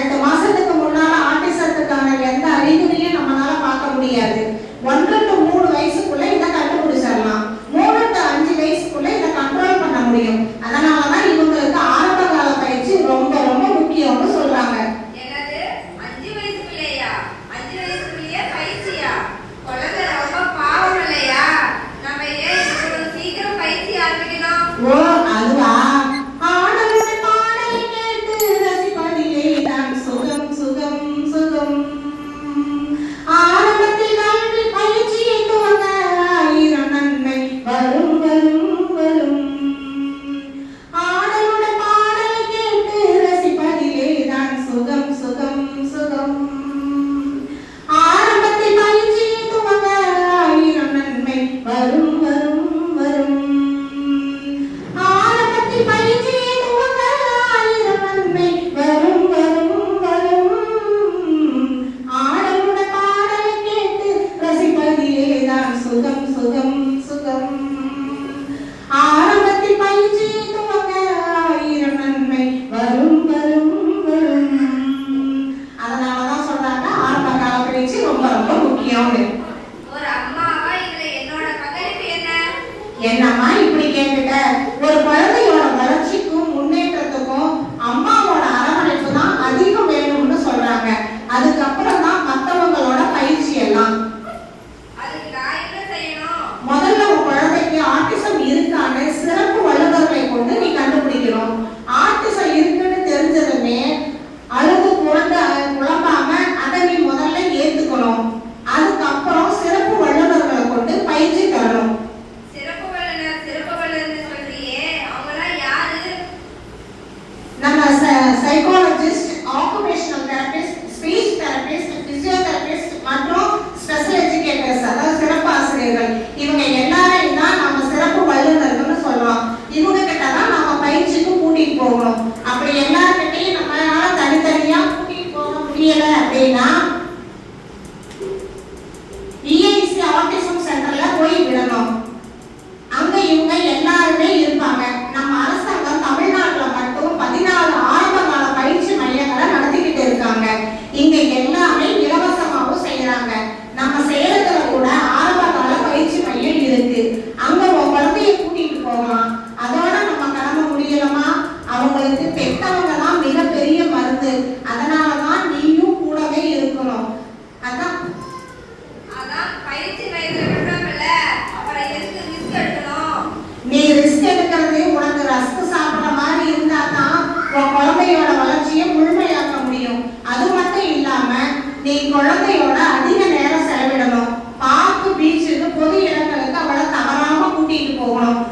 எட்டு மாசத்துக்கு முன்னால ஆட்டிசத்துக்கான எந்த அறிகுறியும் நம்மளால பார்க்க முடியாது. ஒன்று டு மூணு வயசுக்குள்ள இதை கண்டுபிடிச்சிடலாம். மூணு டு அஞ்சு வயசுக்குள்ள இதை கண்ட்ரோல் பண்ண முடியும். அதனாலதான் இவங்களுக்கு ஆரம்ப கால பயிற்சி ரொம்ப ரொம்ப முக்கியம்னு சொல்றாங்க. ஓ அதுவா? என்னம்மா இப்படி கேட்டுட்ட? ஒரு குழந்தையோட நீ குழந்தையோட அதிக நேரம் செலவிடணும். பார்க்கு பீச்சுக்கு பொது இடங்களுக்கு அவளை தவறாம கூட்டிட்டு போகணும்.